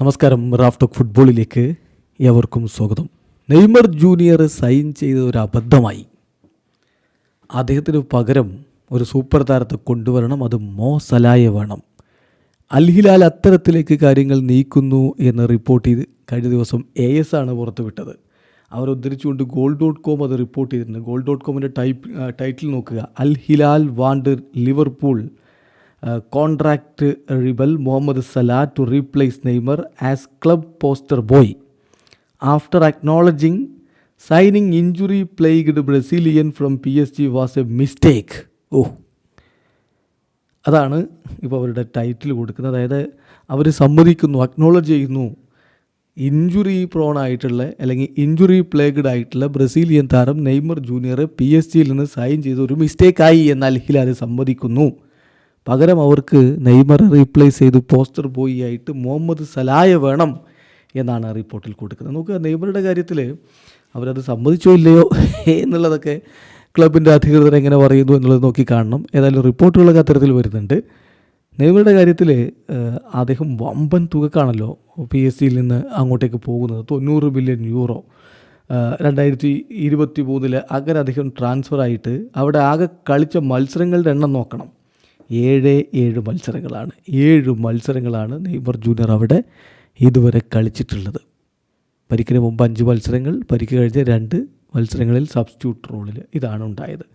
നമസ്കാരം Raf talk ഫുട്ബോളിലേക്ക് ഏവർക്കും സ്വാഗതം. നെയ്മർ ജൂനിയർ സൈൻ ചെയ്ത ഒരു അബദ്ധമായി. അദ്ദേഹത്തിന് പകരം ഒരു സൂപ്പർ താരത്തെ കൊണ്ടുവരണം അത് മോ സലായ വേണം. അൽഹിലാൽ അത്തരത്തിലേക്ക് കാര്യങ്ങൾ നീക്കുന്നു എന്ന് റിപ്പോർട്ട് ചെയ്ത് കഴിഞ്ഞ ദിവസം എ എസ് ആണ് പുറത്തുവിട്ടത്. അവർ ഉദ്ധരിച്ചുകൊണ്ട് ഗോൾ ഡോട്ട് കോം അത് റിപ്പോർട്ട് ചെയ്തിട്ടുണ്ട്. ഗോൾ ഡോട്ട് കോമിന്റെ ടൈപ്പ് ടൈറ്റിൽ നോക്കുക. Al Hilal want Liverpool contract rebel Mohamed Salah to replace Neymar as club poster boy after acknowledging signing injury plagued Brazilian from P S G was a mistake ഓ. അതാണ് ഇപ്പോൾ അവരുടെ title കൊടുക്കുന്നത്. അതായത് അവർ സമ്മതിക്കുന്നു acknowledge ചെയ്യുന്നു. Injury prawn ആയിട്ടുള്ള അല്ലെങ്കിൽ injury പ്ലേഗ്ഡ് ആയിട്ടുള്ള ബ്രസീലിയൻ താരം നെയ്മർ ജൂനിയർ പി എസ് ജിയിൽ നിന്ന് സൈൻ ചെയ്ത ഒരു മിസ്റ്റേക്കായി എന്നാൽ ഹിലാൽ സമ്മതിക്കുന്നു. പകരം അവർക്ക് നെയ്മറെ റീപ്ലേസ് ചെയ്ത് പോസ്റ്റർ ബോയി ആയിട്ട് മുഹമ്മദ് സലായ വേണം എന്നാണ് റിപ്പോർട്ടിൽ കൊടുക്കുന്നത്. നമുക്ക് നെയ്മറുടെ കാര്യത്തിൽ അവരത് സമ്മതിച്ചോ ഇല്ലയോ എന്നുള്ളതൊക്കെ ക്ലബിന്റെ അധികൃതർ എങ്ങനെ പറയുന്നു എന്നുള്ളത് നോക്കി കാണണം. ഏതായാലും റിപ്പോർട്ടുകളൊക്കെ അത്തരത്തിൽ വരുന്നുണ്ട്. നെയ്മറുടെ കാര്യത്തിൽ അദ്ദേഹം വമ്പൻ തുകക്കാണല്ലോ പി എസ് സിയിൽ നിന്ന് അങ്ങോട്ടേക്ക് പോകുന്നത്. തൊണ്ണൂറ് ബില്യൺ യൂറോ. രണ്ടായിരത്തി ഇരുപത്തി മൂന്നിൽ അങ്ങനെ അദ്ദേഹം ട്രാൻസ്ഫർ ആയിട്ട് അവിടെ ആകെ കളിച്ച മത്സരങ്ങളുടെ എണ്ണം നോക്കണം. ഏഴ് ഏഴ് മത്സരങ്ങളാണ്. ഏഴ് മത്സരങ്ങളാണ് നെയ്മർ ജൂനിയർ അവിടെ ഇതുവരെ കളിച്ചിട്ടുള്ളത്. പരിക്കിന് മുമ്പ് അഞ്ച് മത്സരങ്ങൾ പരിക്ക് കഴിഞ്ഞ രണ്ട് മത്സരങ്ങളിൽ സബ്സ്റ്റിറ്റ്യൂട്ട് റോളിൽ ഇതാണ് ഉണ്ടായത്.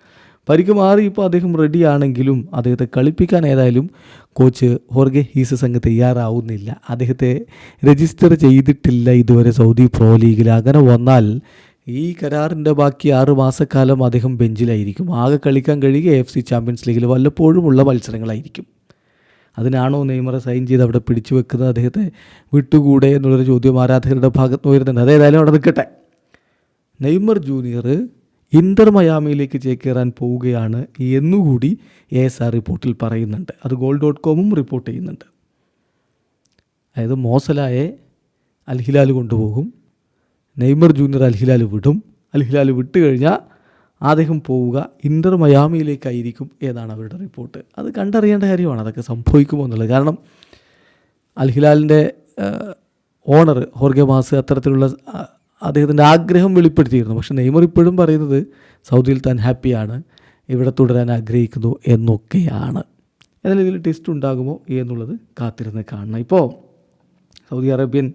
പരിക്ക് മാറി ഇപ്പോൾ അദ്ദേഹം റെഡിയാണെങ്കിലും അദ്ദേഹത്തെ കളിപ്പിക്കാൻ ഏതായാലും കോച്ച് ഹോർഗെ ഹീസസ് അങ്ങ് തയ്യാറാവുന്നില്ല. അദ്ദേഹത്തെ രജിസ്റ്റർ ചെയ്തിട്ടില്ല ഇതുവരെ സൗദി പ്രോ ലീഗിൽ അങ്ങനെ വന്നാൽ ഈ കരാറിന്റെ ബാക്കി ആറ് മാസക്കാലം അദ്ദേഹം ബെഞ്ചിലായിരിക്കും. ആകെ കളിക്കാൻ കഴിയുക എഫ് സി ചാമ്പ്യൻസ് ലീഗിൽ വല്ലപ്പോഴുമുള്ള മത്സരങ്ങളായിരിക്കും. അതിനാണോ നെയ്മറെ സൈൻ ചെയ്ത് അവിടെ പിടിച്ചു വെക്കുന്നത് അദ്ദേഹത്തെ വിട്ടുകൂടെ എന്നുള്ളൊരു ചോദ്യം ആരാധകരുടെ ഭാഗത്ത് വരുന്നുണ്ട് അതേതായാലും അവിടെ നിൽക്കട്ടെ. നെയ്മർ ജൂനിയർ ഇന്റർ മയാമിയിലേക്ക് ചേക്കേറാൻ പോവുകയാണ് എന്നുകൂടി എ എസ് ആർ റിപ്പോർട്ടിൽ പറയുന്നുണ്ട്. അത് ഗോൾ ഡോട്ട് കോമും റിപ്പോർട്ട് ചെയ്യുന്നുണ്ട്. അതായത് മോസലായെ അൽഹിലാൽ കൊണ്ടുപോകും. നെയ്മർ ജൂനിയർ അൽഹിലാൽ വിടും. അൽഹിലാൽ വിട്ട് കഴിഞ്ഞാൽ അദ്ദേഹം പോവുക. ഇന്റർ മയാമിയിലേക്കായിരിക്കും എന്നാണ് അവരുടെ റിപ്പോർട്ട്. അത് കണ്ടറിയേണ്ട കാര്യമാണ്. അതൊക്കെ സംഭവിക്കുമോ എന്നുള്ളത്. കാരണം അൽഹിലാലിന്റെ ഓണർ ഹോർഗെ മാസ് അത്തരത്തിലുള്ള അദ്ദേഹത്തിന്റെ ആഗ്രഹം വെളിപ്പെടുത്തിയിരുന്നു. പക്ഷേ നെയ്മർ ഇപ്പോഴും പറയുന്നത് സൗദിയിൽ താൻ ഹാപ്പിയാണ്. ഇവിടെ തുടരാൻ ആഗ്രഹിക്കുന്നു എന്നൊക്കെയാണ്. എന്നാൽ ഇതിൽ ടെസ്റ്റ് ഉണ്ടാകുമോ എന്നുള്ളത് കാത്തിരുന്ന് കാണണം. ഇപ്പോൾ സൗദി അറേബ്യൻ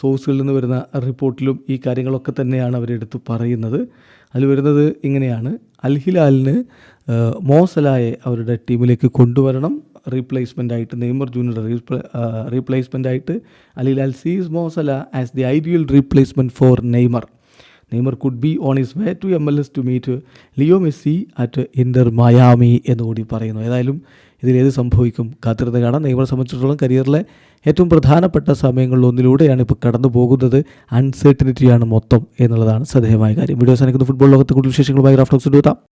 സോഴ്സുകളിൽ നിന്ന് വരുന്ന റിപ്പോർട്ടിലും ഈ കാര്യങ്ങളൊക്കെ തന്നെയാണ് അവരെടുത്ത് പറയുന്നത്. അതിൽ വരുന്നത് ഇങ്ങനെയാണ്. അൽഹിലാലിന് മോസലായെ അവരുടെ ടീമിലേക്ക് കൊണ്ടുവരണം. റീപ്ലേസ്മെന്റ് ആയിട്ട് നെയ്മർ ജൂനിയർ റീപ്ലേസ്മെന്റ് ആയിട്ട് Al Hilal sees Mo Salah as the ideal replacement for Neymar. Neymar could be on his way to M L S to meet Leo Messi at Inter Miami എന്നുകൂടി പറയുന്നു. ഏതായാലും ഇതിലേത് സംഭവിക്കും കാത്തിരുന്ന് കാണാം. നെയ്മറെ സംബന്ധിച്ചിടത്തോളം കരിയറിലെ ഏറ്റവും പ്രധാനപ്പെട്ട സമയങ്ങളിൽ ഒന്നിലൂടെയാണ് ഇപ്പോൾ കടന്നു പോകുന്നത്. അൺസെർട്ടിനിറ്റിയാണ് മൊത്തം എന്നുള്ളതാണ് ശ്രദ്ധേയമായ കാര്യം. വീഡിയോ സാധിക്കുന്ന ഫുട്ബോൾ ലോകത്ത് കൂടുതൽ വിശേഷങ്ങളുമായി റാഫ്റ്റോക്സ് എത്താം.